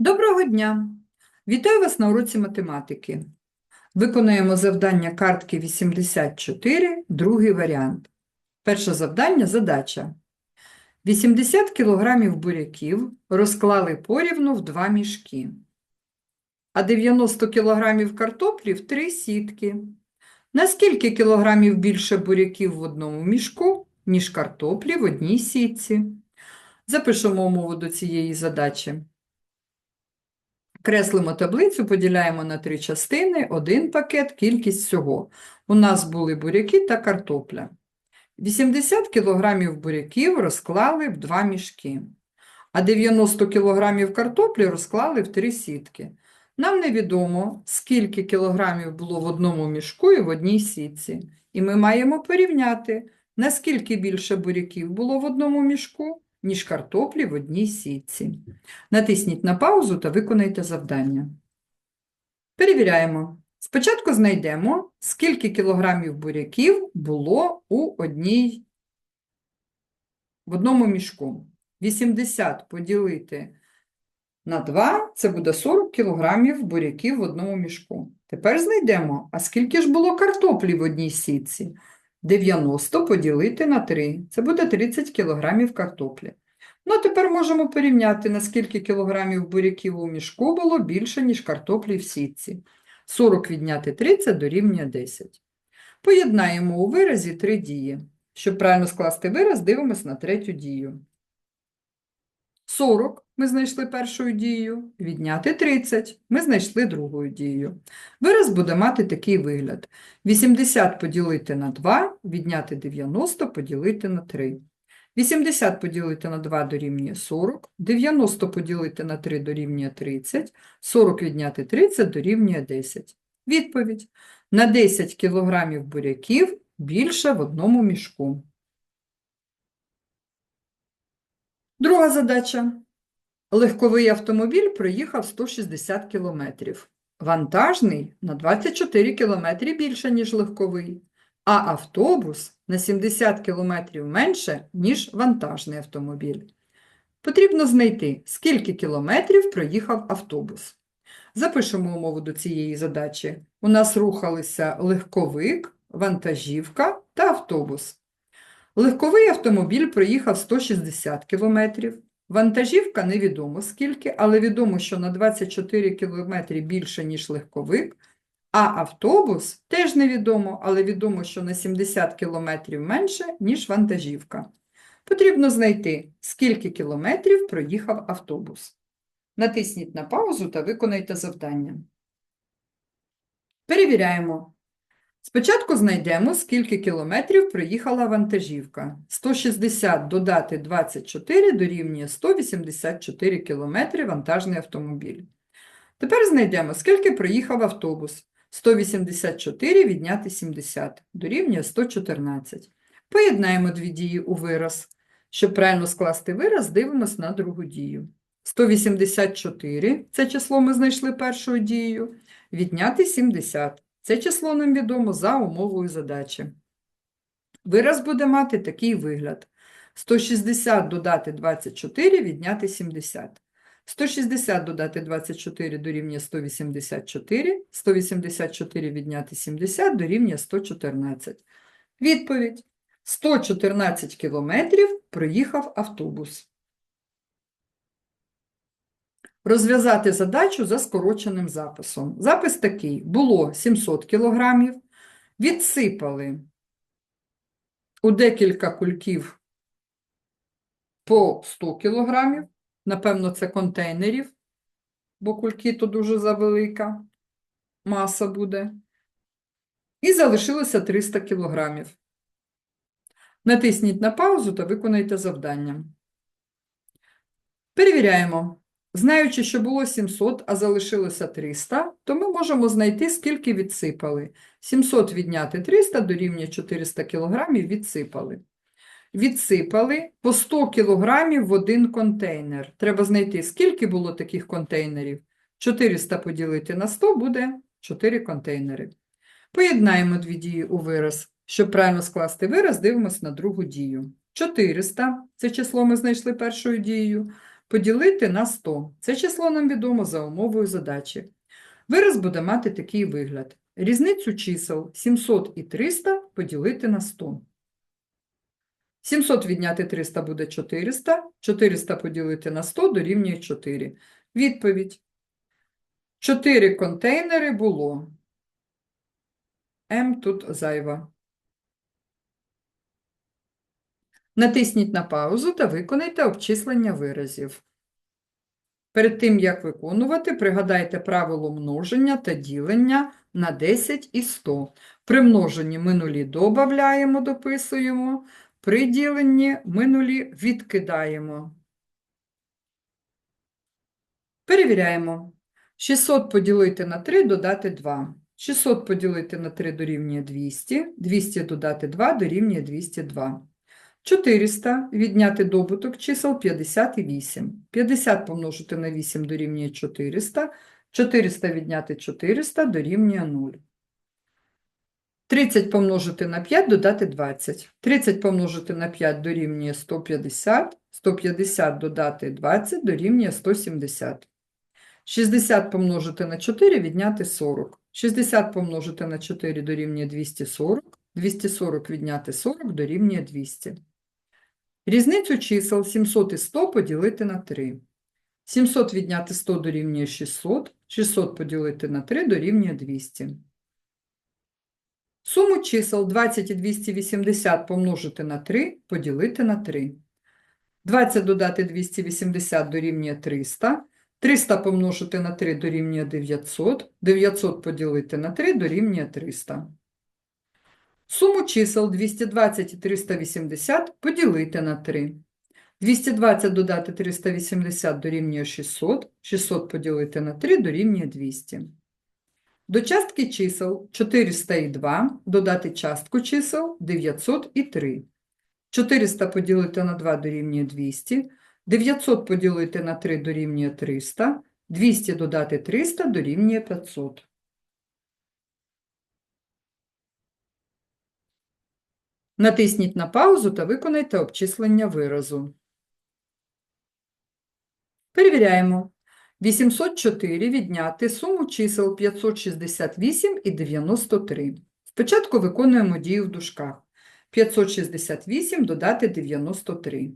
Доброго дня! Вітаю вас на уроці математики. Виконуємо завдання картки 84, другий варіант. Перше завдання – задача. 80 кг буряків розклали порівну в два мішки, а 90 кг картоплі в три сітки. На скільки кілограмів більше буряків в одному мішку, ніж картоплі в одній сітці? Запишемо умову до цієї задачі. Креслимо таблицю, поділяємо на три частини, один пакет, кількість всього. У нас були буряки та картопля. 80 кг буряків розклали в два мішки, а 90 кг картоплі розклали в три сітки. Нам невідомо, скільки кілограмів було в одному мішку і в одній сітці. І ми маємо порівняти, наскільки більше буряків було в одному мішку, ніж картоплі в одній сітці. Натисніть на паузу та виконайте завдання. Перевіряємо. Спочатку знайдемо, скільки кілограмів буряків було у одній, в одному мішку. 80 поділити на 2 – це буде 40 кілограмів буряків в одному мішку. Тепер знайдемо, а скільки ж було картоплі в одній сітці? 90 поділити на 3 – це буде 30 кілограмів картоплі. Ну, а тепер можемо порівняти, наскільки кілограмів буряків у мішку було більше, ніж картоплі в сітці. 40 відняти 30 дорівнює 10. Поєднаємо у виразі три дії. Щоб правильно скласти вираз, дивимось на третю дію. 40 ми знайшли першою дією, відняти 30 ми знайшли другою дією. Вираз буде мати такий вигляд. 80 поділити на 2, відняти 90 поділити на 3. 80 поділити на 2 дорівнює 40, 90 поділити на 3 дорівнює 30, 40 відняти 30 дорівнює 10. Відповідь. На 10 кг буряків більше в одному мішку. Друга задача. Легковий автомобіль проїхав 160 км. Вантажний на 24 км більше, ніж легковий а автобус на 70 км менше, ніж вантажний автомобіль. Потрібно знайти, скільки кілометрів проїхав автобус. Запишемо умову до цієї задачі. У нас рухалися легковик, вантажівка та автобус. Легковий автомобіль проїхав 160 км, вантажівка невідомо скільки, але відомо, що на 24 км більше, ніж легковик, а автобус теж невідомо, але відомо, що на 70 кілометрів менше, ніж вантажівка. Потрібно знайти, скільки кілометрів проїхав автобус. Натисніть на паузу та виконайте завдання. Перевіряємо. Спочатку знайдемо, скільки кілометрів проїхала вантажівка. 160 додати 24 дорівнює 184 кілометри вантажний автомобіль. Тепер знайдемо, скільки проїхав автобус. 184 відняти 70 дорівнює 114. Поєднаємо дві дії у вираз. Щоб правильно скласти вираз, дивимось на другу дію. 184 це число ми знайшли першою дією. Відняти 70. Це число нам відомо за умовою задачі. Вираз буде мати такий вигляд. 160 додати 24 відняти 70. 160 додати 24 дорівнює 184, 184 відняти 70 дорівнює 114. Відповідь. 114 кілометрів проїхав автобус. Розв'язати задачу за скороченим записом. Запис такий. Було 700 кілограмів, відсипали у декілька кульків по 100 кілограмів, Напевно, це контейнерів, бо кульки то дуже завелика маса буде. І залишилося 300 кілограмів. Натисніть на паузу та виконайте завдання. Перевіряємо. Знаючи, що було 700, а залишилося 300, то ми можемо знайти, скільки відсипали. 700 відняти 300 дорівнює 400 кілограмів відсипали відсипали по 100 кілограмів в один контейнер. Треба знайти, скільки було таких контейнерів. 400 поділити на 100 буде 4 контейнери. Поєднаємо дві дії у вираз. Щоб правильно скласти вираз, дивимося на другу дію. 400 це число ми знайшли першою дією. Поділити на 100. Це число нам відомо за умовою задачі. Вираз буде мати такий вигляд. Різницю чисел 700 і 300 поділити на 100. 700 відняти 300 буде 400, 400 поділити на 100 дорівнює 4. Відповідь. 4 контейнери було. М тут зайва. Натисніть на паузу та виконайте обчислення виразів. Перед тим, як виконувати, пригадайте правило множення та ділення на 10 і 100. При множенні ми нулі додаємо, дописуємо, при діленні ми нулі відкидаємо. Перевіряємо. 600 поділити на 3 додати 2. 600 поділити на 3 дорівнює 200, 200 додати 2 дорівнює 202. 400 відняти добуток чисел 50 і 8. 50 помножити на 8 дорівнює 400, 400 відняти 400 дорівнює 0. 30 помножити на 5 додати 20. 30 помножити на 5 дорівнює 150, 150 додати 20 дорівнює 170. 60 помножити на 4 відняти 40. 60 помножити на 4 дорівнює 240, 240 відняти 40 дорівнює 200. Різницю чисел 700 і 100 поділити на 3. 700 відняти 100 дорівнює 600, 600 поділити на 3 дорівнює 200. Суму чисел 20 і 280 помножити на 3 поділити на 3. 20 додати 280 дорівнює 300, 300 помножити на 3 дорівнює 900, 900 поділити на 3 дорівнює 300. Суму чисел 220 і 380 поділити на 3. 220 додати 380 дорівнює 600, 600 поділити на 3 дорівнює 200. До частки чисел 402 додати частку чисел 903. 400 поділити на 2 дорівнює 200, 900 поділити на 3 дорівнює 300, 200 додати 300 дорівнює 500. Натисніть на паузу та виконайте обчислення виразу. Перевіряємо. 804 відняти суму чисел 568 і 93. Спочатку виконуємо дію в дужках. 568 додати 93.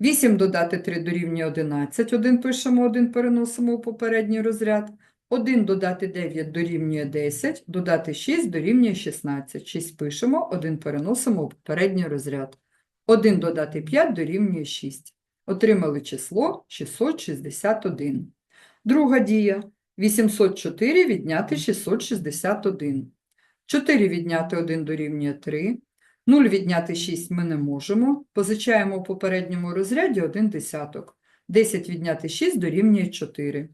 8 додати 3 дорівнює 11. 1 пишемо, 1 переносимо у попередній розряд. 1 додати 9 дорівнює 10, додати 6 дорівнює 16. 6 пишемо, 1 переносимо у попередній розряд. 1 додати 5 дорівнює 6. Отримали число 661. Друга дія. 804 відняти 661. 4 відняти 1 дорівнює 3. 0 відняти 6 ми не можемо. Позичаємо у попередньому розряді 1 десяток. 10 відняти 6 дорівнює 4.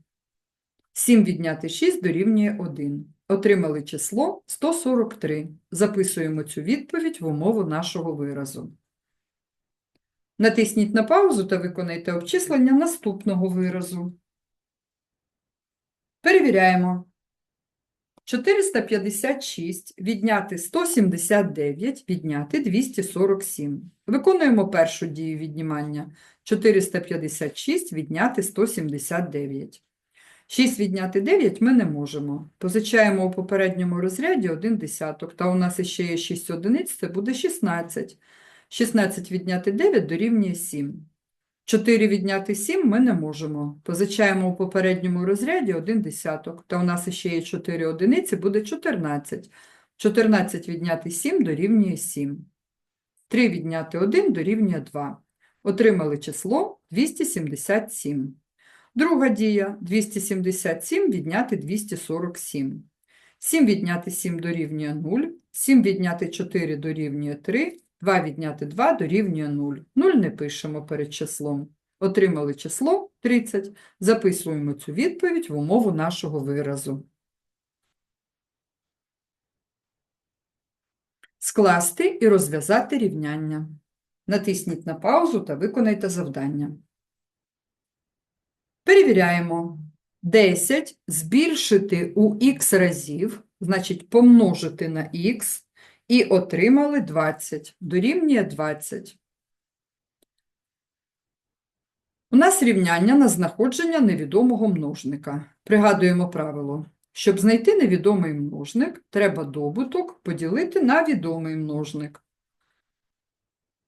7 відняти 6 дорівнює 1. Отримали число 143. Записуємо цю відповідь в умову нашого виразу. Натисніть на паузу та виконайте обчислення наступного виразу. Перевіряємо. 456 відняти 179 відняти 247. Виконуємо першу дію віднімання. 456 відняти 179. 6 відняти 9 ми не можемо. Позичаємо у попередньому розряді 1 десяток, та у нас іще є 6 одиниць, це буде 16. 16 відняти 9 дорівнює 7. 4 відняти 7 ми не можемо. Позичаємо у попередньому розряді 1 десяток, та у нас іще є 4 одиниці, буде 14. 14 відняти 7 дорівнює 7. 3 відняти 1 дорівнює 2. Отримали число 277. Друга дія – 277 відняти 247. 7 відняти 7 дорівнює 0, 7 відняти 4 дорівнює 3, 2 відняти 2 дорівнює 0. 0 не пишемо перед числом. Отримали число 30. Записуємо цю відповідь в умову нашого виразу. Скласти і розв'язати рівняння. Натисніть на паузу та виконайте завдання. Перевіряємо. 10 збільшити у х разів, значить помножити на х, і отримали 20. Дорівнює 20. У нас рівняння на знаходження невідомого множника. Пригадуємо правило. Щоб знайти невідомий множник, треба добуток поділити на відомий множник.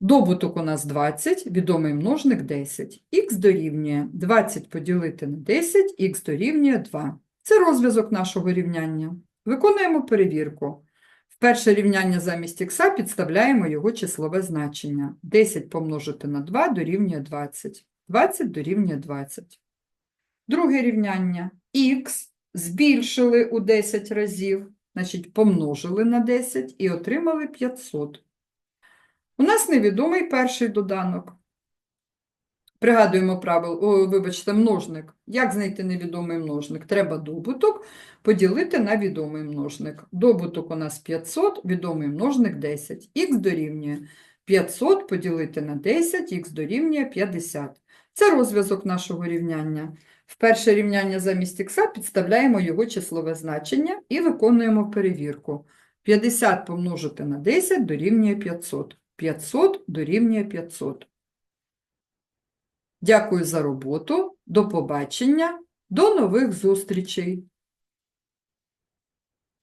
Добуток у нас 20, відомий множник 10. Х дорівнює 20 поділити на 10, х дорівнює 2. Це розв'язок нашого рівняння. Виконуємо перевірку. В перше рівняння замість х підставляємо його числове значення. 10 помножити на 2 дорівнює 20. 20 дорівнює 20. Друге рівняння. х збільшили у 10 разів, значить помножили на 10 і отримали 500. У нас невідомий перший доданок. Пригадуємо правило, о, вибачте, множник. Як знайти невідомий множник? Треба добуток поділити на відомий множник. Добуток у нас 500, відомий множник 10. Х дорівнює 500 поділити на 10, х дорівнює 50. Це розв'язок нашого рівняння. В перше рівняння замість х підставляємо його числове значення і виконуємо перевірку. 50 помножити на 10 дорівнює 500. 500 дорівнює 500. Дякую за роботу. До побачення. До нових зустрічей.